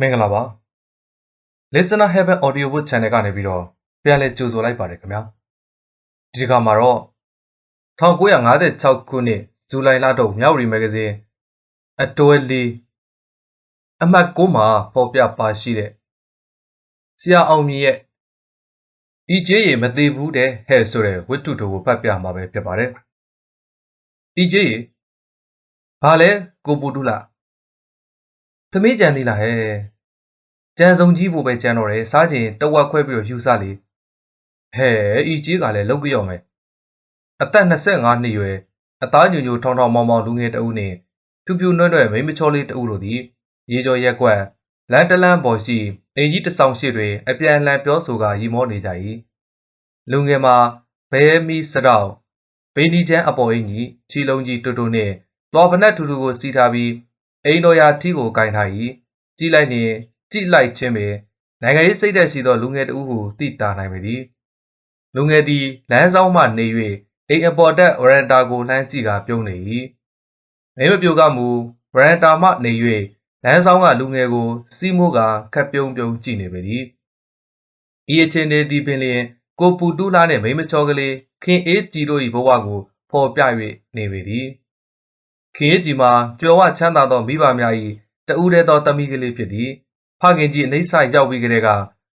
မင်္ဂလာပါ Listener Heaven Audio Book Channel ကနေပြီးတော့ပြန်လည်ကြိုဆိုလိုက်ပါတယ်ခင်ဗျာဒီကမှာတော့1956ခုနှစ်ဇူလိုင်လတော့မြောက်ရီမဂ္ဂဇင်းအတွဲလေးအမှတ်6မှာပေါ်ပြပါရှိတဲ့ဆရာအောင်မြင့်ရဲ့ဤကျေးရေမသေးဘူးတဲ့ဟဲ့ဆိုတဲ့ဝတ္ထုတို့ကိုဖတ်ပြမှာပဲဖြစ်ပါတယ်ဤကျေးရေဘာလဲကိုပူတူလာ သမီးကြံသေးလားဟဲ့ကြံစုံကြီးဖို့ပဲကြံတော့တယ်စားချင်တဝက်ခွဲပြီးတော့ယူစားလေဟဲ့ဤကျေးကလည်းလောက်ကြောက်မယ်အသက်25နှစ်ရွယ်အသားညိုညိုထောင်းထောင်းမောင်မောင်လူငယ်တအုပ်နဲ့ဖြူဖြူနွဲ့နွဲ့မိန်းမချောလေးတအုပ်တို့သည်ရေကျော်ရက်ကွက်လန်တလန်ပေါ်ရှိအင်ကြီးတစ်ဆောင်ရှိတွင်အပြန်အလှန်ပြောဆိုကာရီမောနေကြ၏လူငယ်မှာဘဲမီစတော့ဘေနီချမ်းအပေါ်အင်ကြီးချီလုံးကြီးတူတူနဲ့တော်ပနက်ထူထူကိုစီးထားပြီး အိမ်တော်ရာထီကိုကင်ထား၏ကြည့်လိုက်ရင်ကြည့်လိုက်ခြင်းပဲနိုင်ငံရေးစိတ်သက်ရှိသောလူငယ်တဦးကိုသိတာနိုင်ပေသည်လူငယ်သည်လမ်းဆောင်မှနေ၍အိမ်အပေါ်တက်ဝရန်တာကိုလှမ်းကြည့်ကာပြုံးနေ၏မင်းမပြိုကမူဝရန်တာမှနေ၍လမ်းဆောင်ကလူငယ်ကိုစီးမိုးကခက်ပြုံးပြုံးကြည့်နေပေသည်ဤအချင်းတွေဒီပင်လျင်ကိုပူတူးလာနှင့်မိမချောကလေးခင်အေးကြည်တို့၏ဘဝကိုဖော်ပြ၍နေပေသည် ခင်အေးကြည်မှာကြွယ်ဝချမ်းသာသောမိဘများ၏တဦးတည်းသောတမိကလေးဖြစ်သည်ဖခင်ကြီးအိဋ္ဌဆိုင်ရောက်ပြီးကလေးက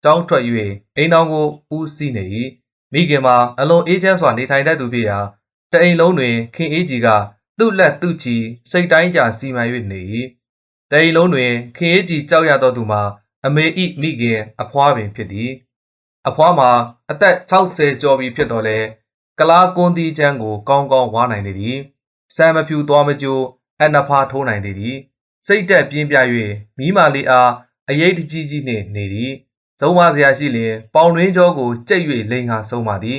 တောင်းထွက်၍အိမ်တော်ကိုဦးစီးနေ၏မိခင်မှာအလွန်အေးချမ်းစွာနေထိုင်တတ်သူဖြစ်ရာတအိမ်လုံးတွင်ခင်အေးကြီးကသူ့လက်သူ့ချီစိတ်တိုင်းကြစီမံ၍နေ၏တအိမ်လုံးတွင်ခင်အေးကြီးကြောက်ရသောသူမှာအမေဤမိခင်အဖွားပင်ဖြစ်သည်အဖွားမှာအသက်60ကျော်ပြီဖြစ်တော်လဲကလားကွန်တီချမ်းကိုကောင်းကောင်းဝါနိုင်နေသည် ဆံမဖြူသွားမကြိုးအနဖာထိုးနိုင်နေသည်စိတ်တက်ပြင်းပြ၍မိမာလေးအားအရေးတကြီးကြီးနှင့်နေသည်သုံးပါစရာရှိလျင်ပေါင်တွင်းကျောကိုကြိတ်၍လိန်ဟာဆုံးပါသည်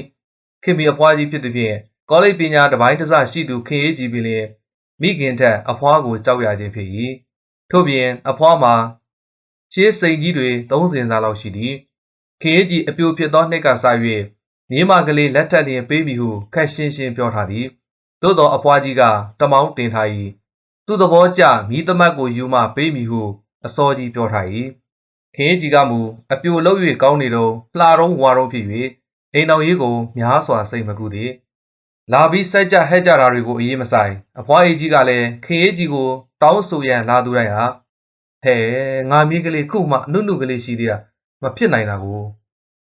ခင်မီအဖွားကြီးဖြစ်သည်ဖြင့်ကောလိပ်ပညာတစ်ပိုင်းတစ်စရှိသူခင်အေးကြီးပင်လျင်မိခင်ထက်အဖွားကိုကြောက်ရခြင်းဖြစ်၏ထို့ပြင်အဖွားမှာရှေးစိန်ကြီးတွေသုံးစင်စားလောက်ရှိသည်ခင်အေးကြီးအပြိုဖြစ်သောနှစ်ကစား၍မြေမကလေးလက်ထက်လျင်ပေးမိဟုခက်ရှင်းရှင်းပြောထားသည် သို့သောအဖွားကြီးကတမောင်းတင်ထား၏သူ့သဘောကျမိသမတ်ကိုယူမှပေးမိဟုအစောကြီးပြောထား၏ခင်ကြီးကမူအပြိုလုံး၍ကောင်းနေတော့လှတော့ဝါတော့ဖြစ်၍အိမ်တော်ကြီးကိုများစွာစိတ်မကူသည်လာပြီးစိုက်ကြဟဲ့ကြတာတွေကိုအေးမဆိုင်အဖွားအေးကြီးကလည်းခင်ကြီးကိုတောင်းဆိုရန်လာသူတိုင်းဟာဟဲငါမြေးကလေးခုမှအနုနုကလေးရှိသေးတာမဖြစ်နိုင်တာကို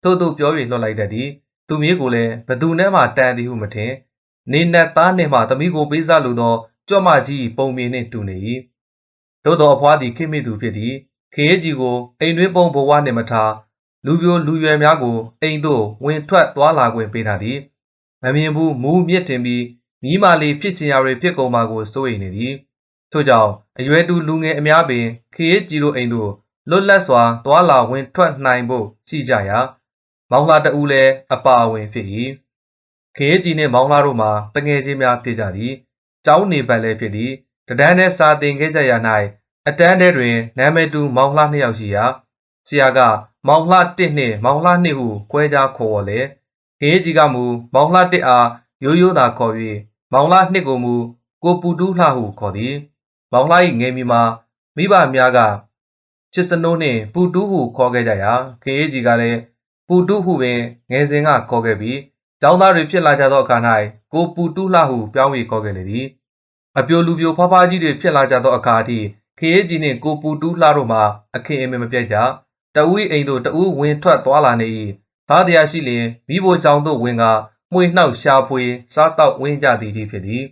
သို့သို့ပြော၍လွှတ်လိုက်တတ်သည်သူမြေးကိုလည်းဘသူနဲ့မှတန်သည်ဟုမထင် နေနဲ့သားနဲ့မှသမီးကိုပေးစားလိုသောကြွမကြီးပုံမြင်နှင့်တူနေ၏သို့သောအဖွားသည်ခိမိသူဖြစ်သည်ခေးကြီးကိုအိမ်တွင်းပုံဘဝနှင့်မထားလူပြိုလူရွယ်များကိုအိမ်သို့ဝင်ထွက်သွားလာခွင့်ပေးထားသည်မမြင်ဘူးမူးမြစ်တင်ပြီးမိမာလီဖြစ်ချင်ရာတွေဖြစ်ကုန်မှာကိုစိုးရိမ်နေသည်ထို့ကြောင့်အရွယ်တူလူငယ်အများပင်ခေးကြီးတို့အိမ်သို့လွတ်လပ်စွာသွားလာဝင်ထွက်နိုင်ဖို့ရှိကြရာမောင်လာတူလည်းအပါအဝင်ဖြစ်၏ ခေးကြီးနှင့်မောင်လာတို့မှာတငယ်ချင်းများဖြစ်ကြသည်ကျောင်းနေပတ်လည်းဖြစ်သည်တဒန်းနဲ့စာသင်ခဲ့ကြရ၌အတန်းထဲတွင်နာမည်တူမောင်လှနှစ်ယောက်ရှိရာဆရာကမောင်လှတစ်နှင့်မောင်လှနှစ်ဟုခွဲခြားခေါ်ဝေါ်လေခေးကြီးကမူမောင်လှတစ်အားရိုးရိုးသာခေါ်၍မောင်လှနှစ်ကိုမူကိုပူတူးလှဟုခေါ်သည်မောင်လှ၏ငယ်မီမှာမိဘများကချစ်စနိုးနှင့်ပူတူးဟုခေါ်ခဲ့ကြရာခေးကြီးကလည်းပူတူးဟုပင်ငယ်စဉ်ကခေါ်ခဲ့ပြီး ကျောင်းသားတွေဖြစ်လာကြသောအခါ၌ကိုပူတူးလှဟုပြောင်း၍ခေါ်ခဲ့လေသည်အပြိုလူပြိုဖဖားကြီးတွေဖြစ်လာကြသောအခါအထိခရီးကြီးနှင့်ကိုပူတူးလှတို့မှအခင်အမေမပြတ်ကြတအူးအိမ်သို့တအူးဝင်ထွက်သွားလာနေ၏သားတရားရှိလျင်မိဘကြောင့်သို့ဝင်ကမှွေနှောက်ရှာဖွေစားတောက်ဝင်းကြသည်ဖြစ်သည်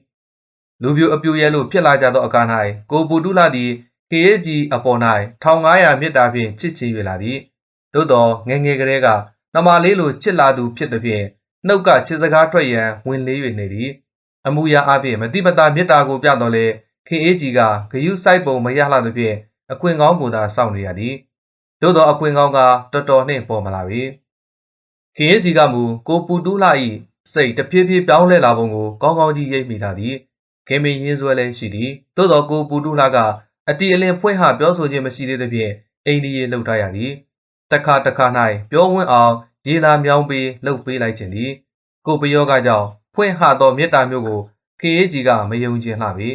လူပြိုအပြိုရဲလို့ဖြစ်လာကြသောအခါ၌ကိုပူတူးလှသည်ခရီးကြီးအပေါ်၌1500မြစ်တာဖြင့်ချစ်ချီ၍လာသည်သို့သောငငယ်ကလေးကနှမလေးလိုချစ်လာသူဖြစ်သည်ဖြင့် နှုတ်ကချစ်စကားထွက်ရန်ဝင်လေး၍နေသည်အမှုရာအပြင်မတိမတာမေတ္တာကိုပြတော်လဲခင်အေးကြီးကဂယုစိုက်ပုံမရလှသဖြင့်အခွင့်ကောင်းကိုသာစောင့်နေရသည်သို့သောအခွင့်ကောင်းကတော်တော်နှင့်ပေါ်မလာပေခင်အေးကြီးကမူကိုပူတူးလှ၏စိတ်တဖြည်းဖြည်းပြောင်းလဲလာပုံကိုကောင်းကောင်းကြီးရိပ်မိလာသည်ခင်မင်းရင်းဆွဲလည်းရှိသည်သို့သောကိုပူတူးလှကအတီအလင်ဖွင့်ဟပြောဆိုခြင်းမရှိသေးသဖြင့်အိန္ဒိယလှုပ်ထားရသည်တခါတခါ၌ပြောဝင်းအောင် ရေလာမြောင်းပေးလှုပ်ပေးလိုက်ခြင်းသည်ကိုပယောကကြောင့်ဖွင့်ဟသောမေတ္တာမျိုးကိုခေအေးကြီးကမယုံကျင်လှပေ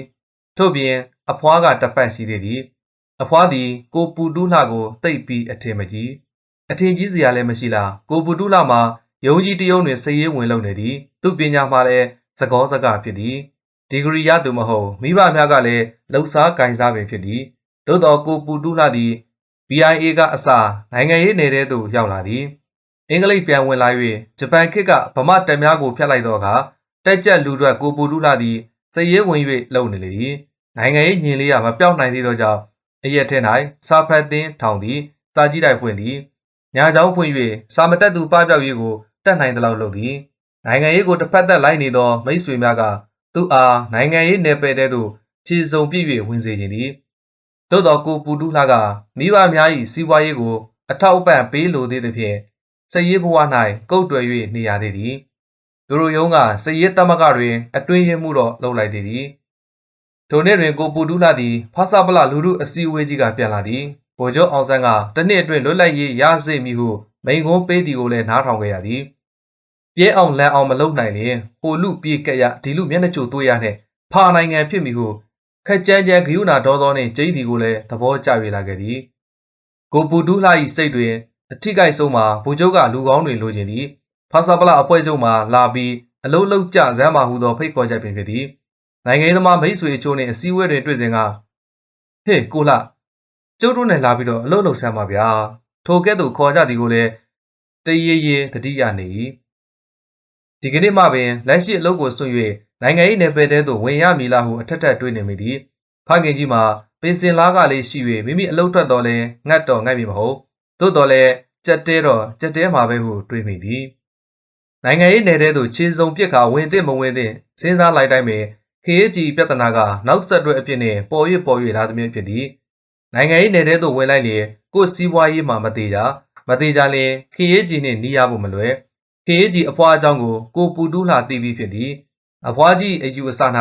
ထို့ပြင်အဖွားကတပတ်ရှိသေးသည်အဖွားသည်ကိုပူတူးလှကိုတိတ်ပြီးအထင်မကြီးအထင်ကြီးစရာလည်းမရှိလားကိုပူတူးလှမှာရုံးကြီးတယုံတွင်စည်ရေးဝင်လုပ်နေသည်သူပညာမှာလည်းသကောစကားဖြစ်သည်ဒီဂရီရသူမဟုတ်မိဘများကလည်းလှုပ်ရှားကင်စားပင်ဖြစ်သည်သို့တော်ကိုပူတူးလှသည် BIA ကအစနိုင်ငံရေးနယ်ထဲသို့ရောက်လာသည် အင်္ဂလိပ်ပြန်ဝင်လာ၍ဂျပန်ခေတ်ကဗမာတပ်များကိုဖျက်လိုက်သောအခါတက်ကြက်လူထွက်ကိုပိုတုလာသည်စည်ရဲဝင်၍လုံနေလေ၏နိုင်ငံရေးညင်လေးကမပြောက်နိုင်သေးသောကြောင့်အရက်ထဲ၌စာဖတ်သင်းထောင်သည်စာကြည့်တိုက်ဖွင့်သည်ညာချောင်းဖွင့်၍စာမတက်သူပပျောက်ရေးကိုတတ်နိုင်သလောက်လုပ်သည်နိုင်ငံရေးကိုတစ်ဖက်သက်လိုက်နေသောမိတ်ဆွေများကသူ့အားနိုင်ငံရေးနယ်ပယ်တဲသို့ခြေစုံပြည့်၍ဝင်စေခြင်းသည်သို့တော်ကိုပူတူးလှကမိဘများ၏စီးပွားရေးကိုအထောက်အပံ့ပေးလိုသေးသဖြင့် စည်ရေးဘဝ၌ကုတ်တွယ်၍နေရသေးသည်သူတို့ယုံကစည်ရေးတမကတွင်အတွင်းရမှုတော့လှုပ်လိုက်သေးသည်ထိုနေ့တွင်ကိုပူတူးလှသည်ဖဆပလလူလူအစည်းအဝေးကြီးကပြန်လာသည်ဗိုလ်ချုပ်အောင်ဆန်းကတနှစ်အတွင်းလွတ်လပ်ရေးရစေမည်ဟုမိန်ကုန်းပေးသည်ကိုလည်းနားထောင်ခဲ့ရသည်ပြဲအောင်လန်အောင်မလုပ်နိုင်ရင်ဟိုလူပြေကက်ရဒီလူမျက်နှာချိုတွေ့ရနဲ့ဖာနိုင်ငံဖြစ်မည်ဟုခက်ကြမ်းကြမ်းဂယုဏတော်တော်နှင့်ကျိသည်ကိုလည်းသဘောကျ၍လာခဲ့သည်ကိုပူတူးလှ၏စိတ်တွင် အထိကိဆုံးမှာဗိုလ်ချုပ်ကလူကောင်းတွေလိုချင်သည်ဖဆပလအဖွဲ့ချုပ်မှလာပြီးအလုံးလုံးကြဇမ်းမှဟူသောဖိတ်ခေါ်ချက်ပင်ဖြစ်သည်နိုင်ငံရေးသမားမိတ်ဆွေအချို့နှင့်အစည်းအဝေးတွင်တွေ့စဉ်ကဟေ့ကိုလှကျုပ်တို့နဲ့လာပြီးတော့အလုပ်လုပ်ဆမ်းပါဗျာထိုကဲ့သို့ခေါ်ကြသည်ကိုလည်းတရေရေတတိယနေ၏ဒီကနေ့မှပင်လက်ရှိအလုပ်ကိုဆွံ့၍နိုင်ငံရေးနယ်ပယ်တဲသို့ဝင်ရမည်လားဟုအထက်ထက်တွေးနေမိသည်ဖခင်ကြီးမှာပင်စင်လားကလေးရှိ၍မိမိအလုပ်ထွက်တော်လဲငတ်တော်ငတ်မည်မဟုတ် သို့တော်လဲကြက်တဲတော့ကြက်တဲမှာပဲဟုတွေးမိသည်နိုင်ငံရေးနယ်တဲသို့ခြေစုံပစ်ခါဝင်သင့်မဝင်သင့်စဉ်းစားလိုက်တိုင်းပင်ခေးကြီးပြဿနာကနောက်ဆက်တွဲအဖြစ်နှင့်ပေါ်၍ပေါ်၍လာသည်မျိုးဖြစ်သည်နိုင်ငံရေးနယ်ထဲသို့ဝင်လိုက်လျင်ကိုယ်စီးပွားရေးမှာမသေးကြမသေးကြလျင်ခေးကြီးနှင့်နီးရဖို့မလွယ်ခေးကြီးအဖွားအကြောင်းကိုကိုပူတူးလှသိပြီးဖြစ်သည်အဖွားကြီးအယူအဆ၌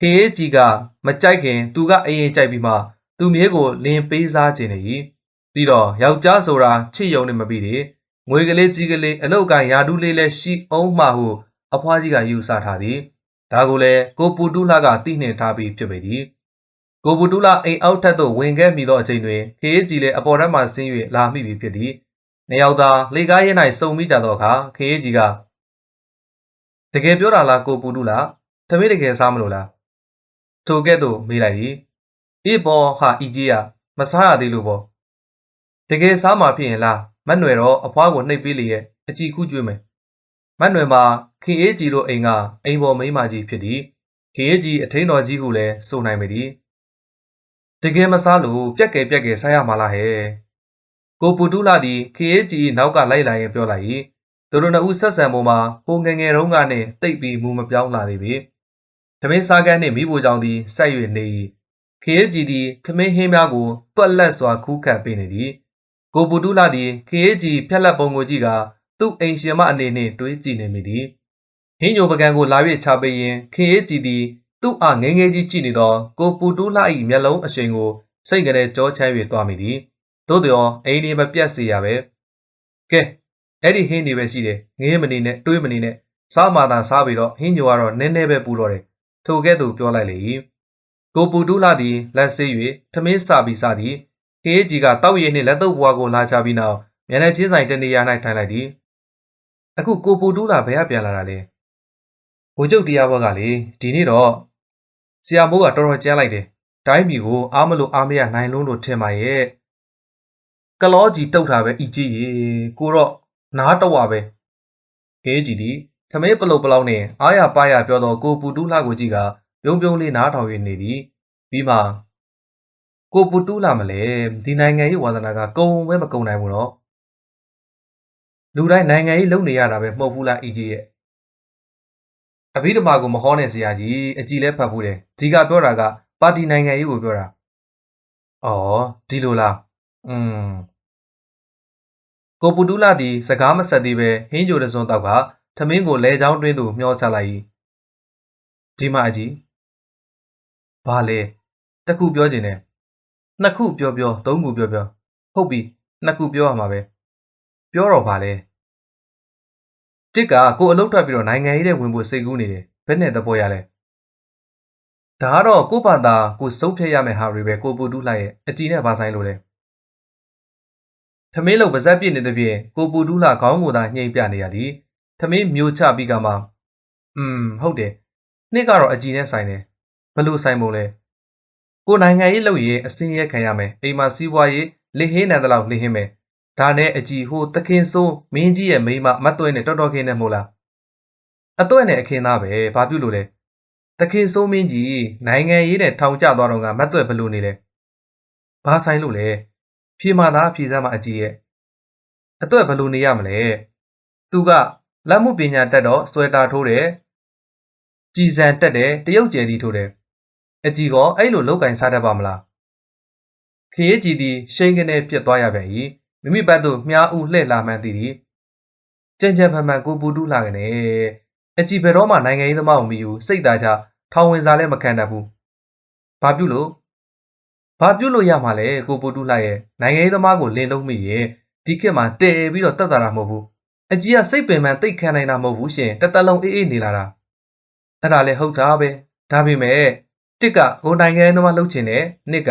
ခေးကြီးကမကြိုက်ခင်သူကအရင်ကြိုက်ပြီးမှသူမြေးကိုလင်းပေးစားခြင်းနေ၏ ပြီးတော့ယောက်ျားဆိုတာချစ်ယုံနေမပြီးလေငွေကလေးကြီးကလေးအလုတ်ကရာထူးလေးလည်းရှိအောင်မှဟုအဖွားကြီးကယူဆထားသည်ဒါကိုလည်းကိုပူတူးလှကသိနှင်ထားပြီးဖြစ်ပေသည်ကိုပူတူးလှအိမ်အောက်ထပ်သို့ဝင်ခဲ့မိသောအချိန်တွင်ခေးကြီးလည်းအပေါ်ထပ်မှဆင်း၍လာမိပြီဖြစ်သည်နှစ်ယောက်သာလေကားရဲ၌စုံမိကြသောအခါခေးကြီးကတကယ်ပြောတာလားကိုပူတူးလှသမီးတကယ်စားမလို့လားထိုကဲ့သို့မေးလိုက်သည်အေးပေါ်ဟာဤကြီးကမစားရသေးလို့ပေါ့ တကယ်စားမှာဖြစ်ရင်လားမတ်နွယ်တော့အဖွားကိုနှိပ်ပေးလေရဲ့အကြည့်ခုကျွေးမယ်မတ်နွယ်မှာခင်အေးကြီးတို့အိမ်ကအိမ်ပေါ်မိန်းမကြီးဖြစ်သည်ခင်အေးကြီးအထင်းတော်ကြီးဟုလည်းဆိုနိုင်ပေသည်တကယ်မစားလို့ပြက်ကဲပြက်ကဲစားရမှာလားဟဲ့ကိုပူတူလာသည်ခင်အေးကြီးနောက်ကလိုက်လာရင်ပြောလိုက်၏သူတို့နှစ်ဦးဆက်ဆံပုံမှာဟိုငငယ်တုန်းကနှင့်တိတ်ပြီးမူမပြောင်းလာသေးပေသမင်းစားကန်းနှင့်မိဖို့ကြောင့်သည်ဆက်၍နေ၏ခေးကြီးသည်သမင်းဟင်းများကိုတွက်လက်စွာခူးခတ်ပေးနေသည် ကိုပူတူလာသည်ခေးကြီးဖြက်လက်ပုံကိုကြည့်ကသူ့အိမ်ရှင်မအနေနှင့်တွေးကြည့်နေမိသည်ဟင်းညိုပကံကိုလာ၍ချပေးရင်ခင်အေးကြည်သည်သူ့အားငငယ်ကြီးကြည့်နေသောကိုပူတူးလှ၏မျက်လုံးအရှိန်ကိုစိတ်ကလေးကြောချမ်း၍သွားမိသည်သို့တော်အိမ်ဒီမပြတ်စေရပဲကဲအဲ့ဒီဟင်းတွေပဲရှိတယ်ငင်းမနေနဲ့တွေးမနေနဲ့စားမှသာစားပြီးတော့ဟင်းညိုကတော့နည်းနည်းပဲပူတော့တယ်ထိုကဲ့သို့ပြောလိုက်လေ၏ကိုပူတူးလှသည်လက်ဆေး၍ထမင်းစာပြီးစားသည် ခေးကြီးကတောက်ရည်နှင့်လက်တော့ဘွားကိုလာချပြီးနောက်မျက်နှာချင်းဆိုင်တနေရာ၌ထိုင်လိုက်သည်အခုကိုပူတူးလာဘယ်ကပြန်လာတာလဲဗိုလ်ချုပ်တရားဘက်ကလေဒီနေ့တော့ဆရာမိုးကတော်တော်ကြမ်းလိုက်တယ်တိုင်းပြည်ကိုအားမလို့အားမရနိုင်လုံးလို့ထင်ပါရဲ့ကလောကြီးတုတ်တာပဲဤကြီးရေကိုတော့နားတော့ဝပဲခဲကြီးဒီထမဲပလုတ်ပလောက်နဲ့အားရပါရပြောတော့ကိုပူတူးလာကိုကြီးကပြုံးပြုံးလေးနားထောင်ရနေသည်ပြီးမှ ကိုပူတူးလာမလဲဒီနိုင်ငံရေးဝါသနာကကုံပဲမကုံနိုင်ဘူးတော့လူတိုင်းနိုင်ငံရေးလုပ်နေရတာပဲမဟုတ်ဘူးလားအီကြီးရဲ့အဘိဓမ္မာကိုမဟောနဲ့ဆရာကြီးအကြည်လဲဖတ်ဘူးတယ်ဒီကပြောတာကပါတီနိုင်ငံရေးကိုပြောတာအော်ဒီလိုလားอืมကိုပူတူလာသည်စကားမဆက်သေးပဲဟင်းကြိုတစုံတော့ကထမင်းကိုလဲချောင်းတွင်းသို့မျောချလိုက်၏ဒီမအကြီးဘာလဲတခုပြောခြင်းနဲ့ နှစ်ခုပြောပြောသုံးခုပြောပြောဟုတ်ပြီနှစ်ခုပြောရမှာပဲပြောတော့ပါလေတစ်ကကိုအလုပ်ထွက်ပြီးတော့နိုင်ငံရေးတဲ့ဝင်ဖို့စိတ်ကူးနေတယ်ဘယ်နဲ့သဘောရလဲဒါကတော့ကိုယ့်ဘာသာကိုယ်စုံဖြတ်ရမယ့်ဟာတွေပဲကိုပူတူးလိုက်ရဲ့အကြည်နဲ့ဘာဆိုင်လို့လဲထမင်းလုံးပါဇက်ပြည့်နေတဲ့ဖြင့်ကိုပူတူးလာခေါင်းကိုသာညှိမ့်ပြနေရသည်ထမင်းမျိုးချပြီးကမှอืมဟုတ်တယ်နှစ်ကတော့အကြည်နဲ့ဆိုင်တယ်ဘလို့ဆိုင်ပုံလဲ ကိုနိုင်ငံရေးလုပ်ရင်အစင်းရဲခံရမယ်အိမ်မှာစီးပွားရေးလစ်ဟင်းနံတလောက်လစ်ဟင်းမယ်ဒါနဲ့အကြည်ဟိုသခင်စိုးမင်းကြီးရဲ့မိန်းမမတ်သွဲနဲ့တော်တော်ခင်းနေမို့လားအသွဲနဲ့အခင်းသားပဲဘာပြုလို့လဲတခင်စိုးမင်းကြီးနိုင်ငံရေးနဲ့ထောင်ကျသွားတော့ကမတ်သွက်ဘလို့နေလဲဘာဆိုင်လို့လဲဖြေမာသားဖြေစမ်းမအကြီးရဲ့အသွက်ဘလို့နေရမလဲသူကလက်မှုပညာတက်တော့ဆွဲတာထိုးတယ်ကြည်စံတက်တယ်တရုတ်ကျယ်ဒီထိုးတယ် အကြီးကအဲ့လိုလောက်ကင်စားတတ်ပါမလားခရီးကြီးသည်ရှိန်ကနေပြတ်သွားရပြန်၏မိမိဘက်သို့မြားဦးလှည့်လာမှန်းသိသည်ကြံကြံဖန်ဖန်ကိုပူတူးလာကနေအကြည်ဘယ်တော့မှနိုင်ငံရေးသမားကိုမယူစိတ်သားကြထောင်ဝင်စားလည်းမခံတတ်ဘူး။ဘာပြုလို့ဘာပြုလို့ရမှာလဲကိုပူတူးလိုက်ရဲ့နိုင်ငံရေးသမားကိုလင်းလုံးမိရဲ့ဒီခေတ်မှာတည်ပြီးတော့တက်တာတာမဟုတ်ဘူး။အကြီးကစိတ်ပင်ပန်းတိတ်ခံနိုင်တာမဟုတ်ဘူးရှင်တသက်လုံးအေးအေးနေလာတာ။အဲ့ဒါလည်းဟုတ်တာပဲ။ဒါပေမဲ့ တစ်ကကိုနိုင်ငံရေးသမားလှုပ်ချင်တယ်နှစ်က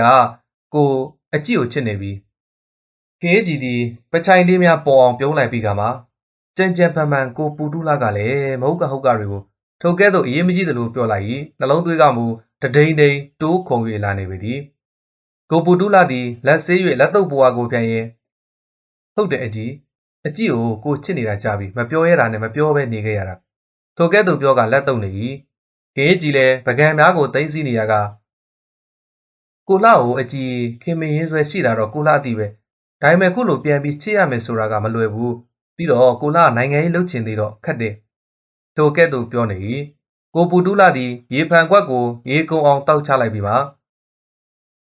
ကိုအကြည့်ကိုချစ်နေပြီ။ခေကြီးဒီပချိုင်လေးများပေါ်အောင်ပြုံးလိုက်ပြီးကမှကြံကြံပန်ပန်ကိုပူတူးလာကလည်းမဟုတ်ကဟုတ်ကတွေကိုထိုကဲ့သို့အရေးမကြီးသလိုပြောလိုက်၏နှလုံးသွေးကမူတဒိန်ဒိန်တိုးခုံ၍လာနေပေသည်ကိုပူတူးလာသည်လက်ဆေး၍လက်တုပ်ပွားကိုပြန်ရင်ဟုတ်တယ်အကြီးအကြီးကိုကိုချစ်နေတာကြပြီမပြောရတာနဲ့မပြောဘဲနေခဲ့ရတာထိုကဲ့သို့ပြောကလက်တုပ်နေ၏ ကဲကြီးလည်းပကံများကိုသိမ့်စီနေရကကိုလှကိုအကြီးခင်မင်းရင်းဆွဲရှိတာတော့ကိုလှအတိပဲဒါပေမဲ့ခုလိုပြန်ပြီးချစ်ရမယ်ဆိုတာကမလွယ်ဘူးပြီးတော့ကိုလှနိုင်ငံရေးလှုပ်ချင်သေးတော့ခက်တယ်ထိုကဲ့သို့ပြောနေ၏ကိုပူတူးလာသည်ရေဖန်ခွက်ကိုရေကုံအောင်တောက်ချလိုက်ပြီပါ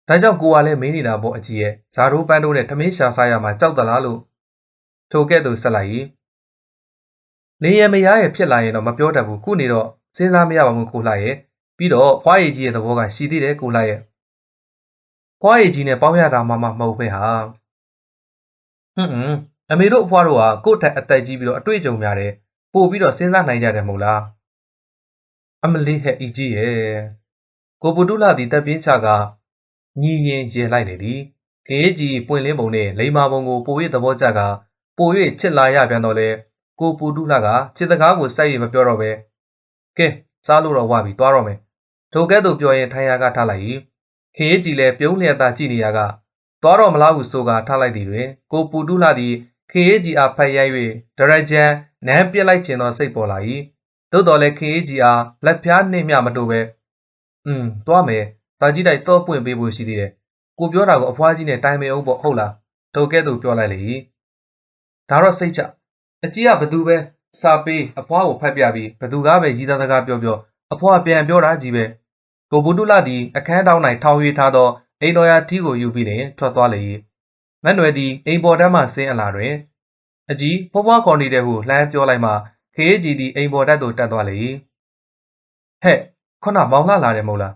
ဒါကြောင့်ကိုကလည်းမင်းနေတာပေါ့အကြီးရဲ့ဇာရိုးပန်းတို့နဲ့ထမင်းရှာစားရမှာကြောက်သလားလို့ထိုကဲ့သို့ဆက်လိုက်၏နေရမရရဲ့ဖြစ်လာရင်တော့မပြောတတ်ဘူးခုနေတော့ စဉ်းစားမရပါဘူးကိုလှရဲ့ပြီးတော့ဖွားရည်ကြီးရဲ့သဘောကရှိသေးတယ်ကိုလှရဲ့ဖွားရည်ကြီးနဲ့ပေါင်းရတာမှမမဟုတ်ပဲဟာဟွန်းဟွန်းအမေတို့အဖွားတို့ကကိုယ့်ထက်အသက်ကြီးပြီးတော့အတွေ့အကြုံများတယ်ပို့ပြီးတော့စဉ်းစားနိုင်ကြတယ်မဟုတ်လားအမလေးဟဲ့အီကြီးရဲ့ကိုပူတုလာသည်တပ်ပြင်းချကညီရင်ရေလိုက်လေသည်ခေကြီးပွင့်လင်းပုံနဲ့လိမ္မာပုံကိုပို၍သဘောကျကပို၍ချစ်လာရပြန်တော့လေကိုပူတုလာကချစ်တကားကိုစိုက်ရမပြောတော့ပဲ ကဲစားလို့တော့ဝပြီသွားတော့မယ်ထိုကဲ့သို့ပြောရင်ထိုင်ရကထားလိုက်၏ခေကြီးလည်းပြုံးလျက်သာကြည့်နေရကသွားတော့မလားဟုဆိုကထားလိုက်သည်တွင်ကိုပူတုလာသည်ခေကြီးအားဖတ်ရိုက်၍ဒရဂျန်နမ်းပြစ်လိုက်ခြင်းသောစိတ်ပေါ်လာ၏သို့တော်လည်းခေကြီးအားလက်ဖြားနှိမ့်မြမတို့ပဲอืมသွားမယ်တာကြီးတိုက်တော့ပွင့်ပေးဖို့ရှိသေးတယ်ကိုပြောတာကိုအဖွားကြီးနဲ့တိုင်ပင်အောင်ပေါ့ဟုတ်လားထိုကဲ့သို့ပြောလိုက်လေဒါတော့စိတ်ချအကြီးကဘသူပဲ စာပေးအဖွားကိုဖတ်ပြပြီးဘသူကပဲရည်သားစကားပြောပြောအဖွားပြန်ပြောတာကြီးပဲကိုဘူးတုလသည်အခန်းတောင်း၌ထောင်ရွေထားသောအိမ်တော်ရာထီးကိုယူပြီးလျင်ထွက်သွားလေမန်နွယ်သည်အိမ်ပေါ်တန်းမှဆင်းအလာတွင်အကြီးဖွားဖွားခေါ်နေတယ်ဟုလှမ်းပြောလိုက်မှခေးကြီးသည်အိမ်ပေါ်တက်သို့တက်သွားလေဟဲ့ခုနမောင်လာလာတယ်မဟုတ်လား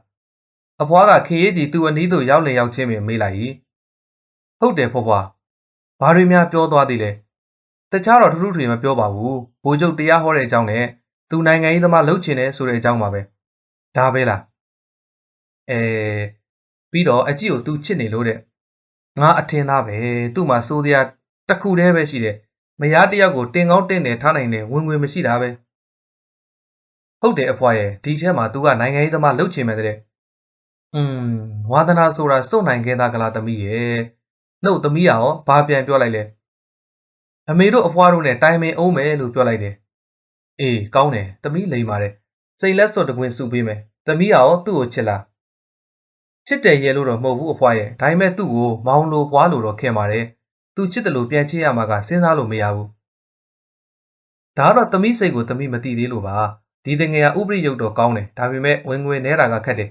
အဖွားကခေးကြီးသူ့အနီးသို့ရောက်နေရောက်ချင်းပင်မေးလိုက်၏ဟုတ်တယ်ဖွားဖွားဘာတွေများပြောသွားသေးလဲ တခြားတော့ထူးထူးထွေမပြောပါဘူးဘိုးချုပ်တရားဟောတဲ့အကြောင်းနဲ့သူနိုင်ငံရေးသမားလှုပ်ချင်တယ်ဆိုတဲ့အကြောင်းပါပဲဒါပဲလားအဲပြီးတော့အကြည့်ကို तू ချစ်နေလို့တဲ့ငါအထင်သားပဲသူ့မှာစိုးစရာတစ်ခုတည်းပဲရှိတယ်မယားတယောက်ကိုတင်ကောင်းတင်တယ်ထားနိုင်တယ်ဝင်ဝင်မရှိတာပဲဟုတ်တယ်အဖွားရဲ့ဒီထဲမှာ तू ကနိုင်ငံရေးသမားလှုပ်ချင်မယ်တဲ့อืมဝါသနာဆိုတာစုံနိုင်ခဲ့တာကလားသမီးရဲ့နှုတ်သမီးရောဘာပြန်ပြောလိုက်လဲ အမေတို့အဖွားတို့နဲ့တိုင်ပင်အောင်မယ်လို့ပြောလိုက်တယ်အေးကောင်းတယ်သမီးလိမ်ပါတယ်စိတ်လက်စွပ်တကွင်းစုပေးမယ်သမီးရောသူ့ကိုချစ်လားချစ်တယ်ရဲ့လို့တော့မဟုတ်ဘူးအဖွားရဲ့ဒါပေမဲ့သူ့ကိုမောင်လိုဘွားလိုတော့ခင်ပါတယ်သူချစ်တယ်လို့ပြန်ချစ်ရမှာကစဉ်းစားလို့မရဘူးဒါကတော့သမီးစိတ်ကိုသမီးမသိသေးလို့ပါဒီတငယ်ကဥပရိယုတ်တော့ကောင်းတယ်ဒါပေမဲ့ဝင်ငွေနဲတာကခက်တယ်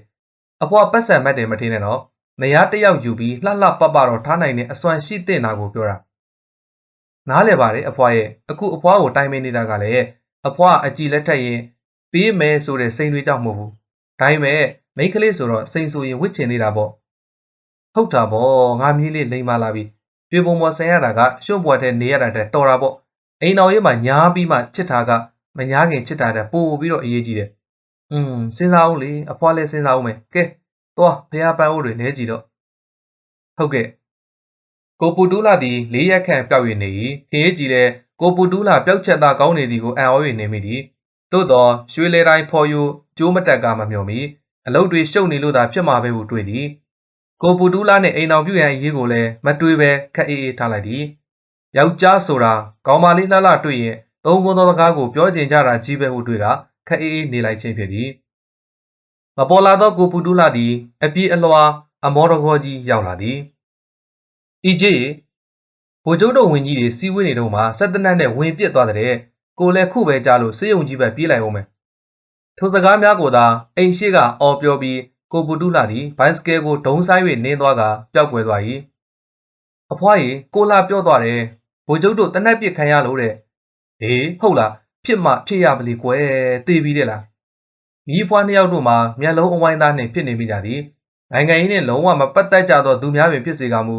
အဖွားပတ်စံမတ်တယ်မထင်းနဲ့တော့မယားတယောက်ယူပြီးလှလှပပတော့ထားနိုင်တဲ့အစွမ်းရှိတဲ့နာကိုပြောတာ နားလဲပါတယ်အဖွားရဲ့အခုအဖွားကိုတိုင်ပင်နေတာကလည်းအဖွားအကြည်လက်ထက်ရင်ပေးမယ်ဆိုတဲ့စိန်တွေကြောင့်မဟုတ်ဘူးဒါပေမဲ့မိန်းကလေးဆိုတော့စိန်ဆိုရင်ဝစ်ချင်နေတာပေါ့ဟုတ်တာပေါ့ငါမြေးလေးလိမ်မာလာပြီပြေပုံပေါ်ဆင်ရတာကရှုပ်ပွက်တဲ့နေရတာတဲ့တော်တာပေါ့အိမ်တော်ရေးမှာညားပြီးမှချစ်တာကမညားခင်ချစ်တာတဲ့ပို့ပြီးတော့အရေးကြီးတယ်อืมစဉ်းစားအောင်လေအဖွားလည်းစဉ်းစားအောင်မယ်ကဲသွားဖះပန်းအိုးတွေလဲကြည့်တော့ဟုတ်ကဲ့ ကိုပူတူးလာသည်လေးရက်ခန့်ပျောက်၍နေ၏ခင်းရေးကြည့်တဲ့ကိုပူတူးလာပျောက်ချက်သားကောင်းနေသည်ကိုအံ့ဩ၍နေမိသည်သို့တော့ရွှေလေတိုင်းဖော်ယူကျိုးမတက်ကမမျှော်မီအလုတ်တွေရှုပ်နေလို့သာဖြစ်မှာပဲဟုတွေးသည်ကိုပူတူးလာနှင့်အိမ်အောင်ပြုရန်အရေးကိုလည်းမတွေးပဲခက်အေးအေးထားလိုက်သည်ယောက်ျားဆိုတာကောင်းမလေးလှလှတွေ့ရင်သုံးကုန်းသောစကားကိုပြောကျင်ကြတာကြီးပဲဟုတွေးကခက်အေးအေးနေလိုက်ခြင်းဖြစ်သည်မပေါ်လာသောကိုပူတူးလာသည်အပြေးအလွှာအမောတကောကြီးရောက်လာသည် ဤကြီးဗိုလ်ချုပ်တော်ဝင်ကြီးတွေစီးဝေးနေတော့မှစက်တနတ်နဲ့ဝင်ပြစ်သွားတဲ့ကိုလည်းခုပဲကြားလို့စေယုံကြီးပဲပြေးလိုက်အောင်မယ်ထိုစကားများကိုသာအိမ်ရှိကအော်ပြောပြီးကိုပူတူးလာသည်ဘိုင်းစကဲကိုဒုံဆိုင်၍နင်းသွားကပျောက်ကွယ်သွား၏အဖွားကြီးကိုလာပြောသွားတယ်ဗိုလ်ချုပ်တို့တနက်ပစ်ခံရလို့တဲ့ဟေးဟုတ်လားဖြစ်မှဖြစ်ရမလီကွယ်တေးပြီးတဲ့လားမိဖွားနှစ်ယောက်တို့မှာမျက်လုံးအဝိုင်းသားနှင့်ဖြစ်နေမိကြသည်နိုင်ငံရေးနှင့်လုံးဝမပတ်သက်ကြသောသူများပင်ဖြစ်စေကမူ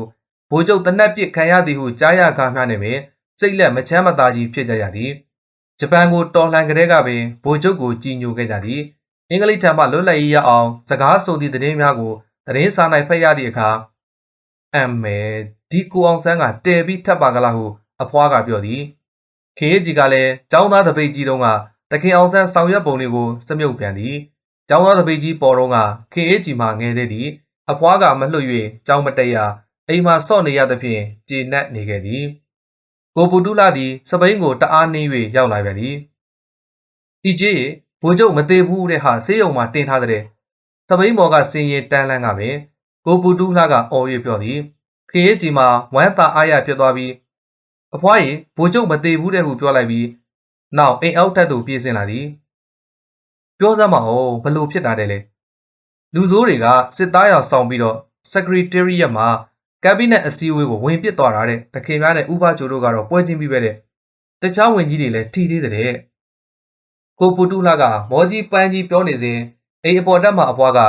ဗိုလ်ချုပ်တနက်ပစ်ခံရသည်ဟုကြားရကားများနေပင်စိတ်လက်မချမ်းမသာကြီးဖြစ်ကြရသည်ဂျပန်ကိုတော်လှန်ကြတဲ့ကပင်ဗိုလ်ချုပ်ကိုကြီးညိုခဲ့ကြသည်အင်္ဂလိပ်ထံမှလွတ်လပ်ရေးရအောင်စကားဆိုသည့်သတင်းများကိုသတင်းစာ၌ဖတ်ရသည့်အခါအမ်မဲဒီကိုအောင်ဆန်းကတဲပြီးထပ်ပါကလားဟုအဖွားကပြောသည်ခေကြီးကလည်းចောင်းသားတပိတ်ကြီးတုံးကတခင်အောင်ဆန်းဆောင်ရွက်ပုံလေးကိုစမြုပ်ပြန်သည်ကျောင်းသားတပိတ်ကြီးပေါ်တော့ကခင်အေးကြီးမှငဲသေးသည်အဖွားကမလွတ်၍ကျောင်းမတက်ရ အိမ်မှာစော့နေရသဖြင့်ကျေနပ်နေခဲ့သည်ကိုပူတူလာသည်စပိန်ကိုတအားနှင်း၍ရောက်လာပြန်သည်ဤကြီးဘိုးချုပ်မသေးဘူးတဲ့ဟာဆေးရုံမှာတင်ထားတဲ့စပိန်မော်ကစင်ရင်တန်းလန်းကပင်ကိုပူတူလာကအော်၍ပြောသည်ခေးကြီးမှာဝမ်းသာအားရဖြစ်သွားပြီးအဖွားကြီးဘိုးချုပ်မသေးဘူးတဲ့ဟုပြောလိုက်ပြီးနောက်အိမ်အောက်ထပ်သို့ပြေးဆင်းလာသည်ပြောစမ်းမအောင်ဘလို့ဖြစ်တာတဲ့လေလူဆိုးတွေကစစ်သားရောင်ဆောင်ပြီးတော့ secretariat မှာ ကက်ဘိနက်အစည်းအဝေးကိုဝင်ပစ်သွားတာတဲ့တခင်များနဲ့ဥပချိုတို့ကတော့ပွဲချင်းပြီးပဲတဲ့တခြားဝင်ကြီးတွေလည်းထီသေးတဲ့ကိုပူတူလာကမောကြီးပန်းကြီးပြောနေစဉ်အိမ်အပေါ်တက်မှအပွားက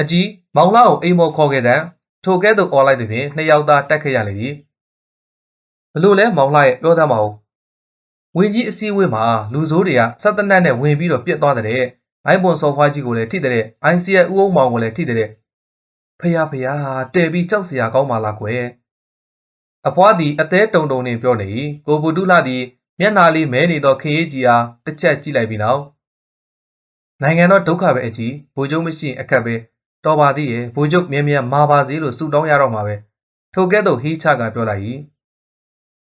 အကြီးမောင်လာကိုအိမ်ပေါ်ခေါ်ခဲ့တဲ့ထိုကဲ့သို့អော်လိုက်သည်ဖြင့်နှစ်ယောက်သားတက်ခဲ့ရလေသည်ဘလို့လဲမောင်လာရဲ့ပြောသားမအောင်ဝင်ကြီးအစည်းအဝေးမှာလူဆိုးတွေကစက်တနတ်နဲ့ဝင်ပြီးတော့ပြစ်သွားတဲ့အိုင်ပွန်ဆော်ဖွားကြီးကိုလည်းထိတဲ့ ICL ဥအောင်မောင်ကိုလည်းထိတဲ့ ဖယားဖယားတဲပြီးကြောက်စရာကောင်းပါလားကွယ်အဖွားသည်အသေးတုံတုံနဲ့ပြောနေကိုဘူတုလာသည်မျက်နာလေးမဲနေသောခရီးကြီးအားတစ်ချက်ကြည့်လိုက်ပြီးနောက်နိုင်ငံတော်ဒုက္ခပဲအကြီးဘိုးချုပ်မရှိအခက်ပဲတော်ပါသေးရဲ့ဘိုးချုပ်မြဲမြဲမာပါစေလို့ဆုတောင်းရတော့မှာပဲထိုကဲ့သို့ဟီးချကပြောလိုက်၏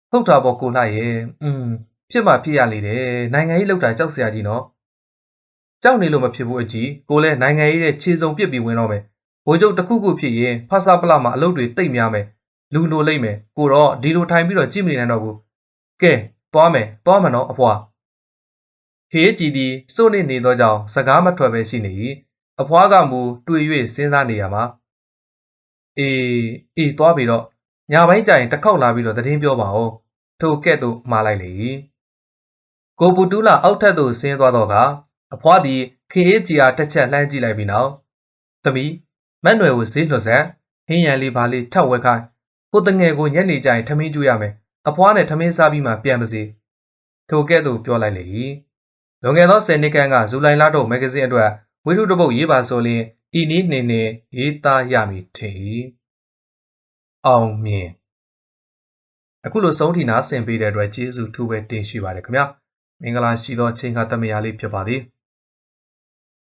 ဟုတ်တာပေါ့ကိုလှရဲ့อืมဖြစ်မှဖြစ်ရလေတယ်နိုင်ငံရေးလောက်တာကြောက်စရာကြီးနော်ကြောက်နေလို့မဖြစ်ဘူးအကြီးကိုလည်းနိုင်ငံရေးရဲ့ခြေစုံပစ်ပြီးဝင်တော့မယ် ဘိုးချုပ်တစ်ခုခုဖြစ်ရင်ဖဆပလမှာအလုပ်တွေတိတ်များမယ်လူလိုလိမ့်မယ်ကိုတော့ဒီလိုထိုင်ပြီးတော့ကြည့်မနေနိုင်တော့ဘူးကဲသွားမယ်သွားမယ်နော်အဖွာခေးကြည်သည်စိုးနေနေသောကြောင့်စကားမထွက်ပဲရှိနေ၏အဖွားကမူတွေ့၍စဉ်းစားနေရမှာအေးအေးသွားပြီတော့ညာပိုင်းကျရင်တစ်ခေါက်လာပြီးတော့သတင်းပြောပါဦးထိုကဲ့သို့မှားလိုက်လေ၏ကိုပူတူးလာအောက်ထပ်သို့ဆင်းသွားတော့ကအဖွားသည်ခေးကြီးအားတစ်ချက်လှမ်းကြည့်လိုက်ပြီးနောက်သမီး မက်နွယ်ကိုဈေးလွှတ်ဆက်ဟင်းရံလေးပါလေးထပ်ဝက်ခိုင်းကိုတငယ်ကိုညနေကျရင်ထမင်းကျွေးရမယ်အဖွားနဲ့ထမင်းစားပြီးမှပြန်ပါစေထိုကဲ့သို့ပြောလိုက်လေ၏လွန်ခဲ့သော10နှစ်ခန့်ကဇူလိုင်လထုတ်မဂ္ဂဇင်းအတွက်ဝိထုတစ်ပုတ်ရေးပါဆိုလျင်ဤနည်းနှင်းနှင်းရေးသားရမည်ထင်၏အောင်မြင်အခုလိုဆုံးထိနာဆင်ပေးတဲ့အတွက်ကျေးဇူးထူးပဲတင်ရှိပါတယ်ခင်ဗျာမင်္ဂလာရှိသောအချိန်ခါတမယာလေးဖြစ်ပါသည်